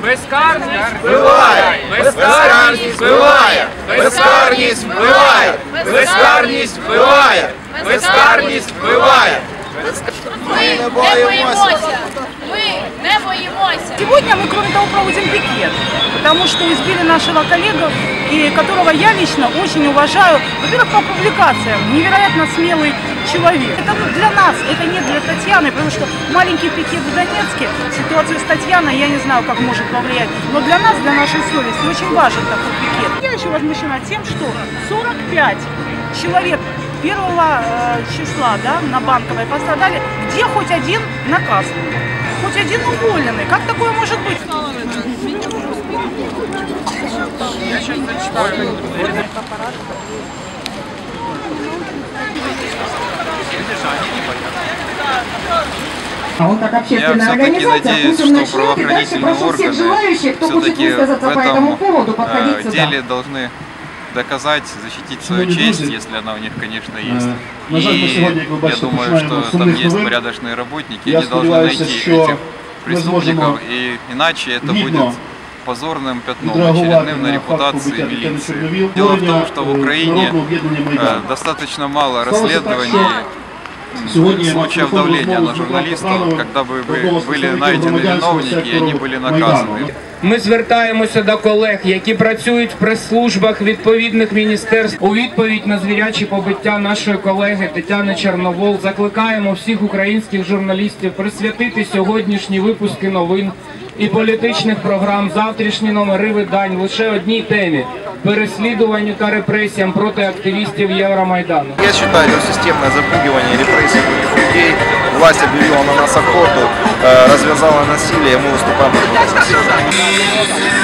Безкарність вбиває, безкарність вбиває, безкарність вбиває, безкарність вбиває, безкарність вбиває. Ми не боїмося. Ми не боїмося. Сегодня мы, кроме того, проводим пикет, потому что избили нашего коллегу, и которого я лично очень уважаю. Во-первых, по публикациям. Невероятно смелый человек. Это вот для нас, это не для Татьяны, потому что маленький пикет в Донецке, ситуация с Татьяной, я не знаю, как может повлиять, но для нас, для нашей совести, очень важен такой пикет. Я еще возмущена тем, что 45 человек первого э, числа да, на Банковой пострадали, где хоть один наказан, хоть один уволенный. Как такое может быть? А он как общественная Я всё-таки организация, надеюсь, пусть он что начнет, и дальше правоохранительные прошу всех органы желающих, кто хочет все-таки в высказаться по этому этом поводу, э, подходить сюда. деле должны доказать, защитить свою Шановні честь, друзі, если она у них, конечно, Е, есть. На жаль, ми И сьогодні, як ви я бачите, думаю, починаємо что з там сумних есть новин. порядочные работники, Я они должны сподіваюся, найти що этих ми зможемо преступников, и иначе это гідно будет позорным пятном відреагувати очередным на на факт репутации побиття Тетяни милиции. Чорновіл, Дело в том, створення, что в е, Украине Народного об'єднання э, «Майдан». достаточно мало Сталося так, расследований, що Сьогодні я случаев телефоном давления розмову на з Дмитром журналистов, Капрановим, когда бы про одного з были представників найдены громадянського виновники, и они сектору были Майдану. наказаны. Ми звертаємося до колег, які працюють в прес-службах відповідних міністерств. У відповідь на звірячі побиття нашої колеги Тетяни Чорновол закликаємо всіх українських журналістів присвятити сьогоднішні випуски новин і політичних програм, завтрашні номери видань лише одній темі переслідуванню та репресіям проти активістів Євромайдану. Я считаю, это системное запугивание, репрессии против людей. Власть объявила на нас охоту, э, развязала насилие, мы выступаем против насилия.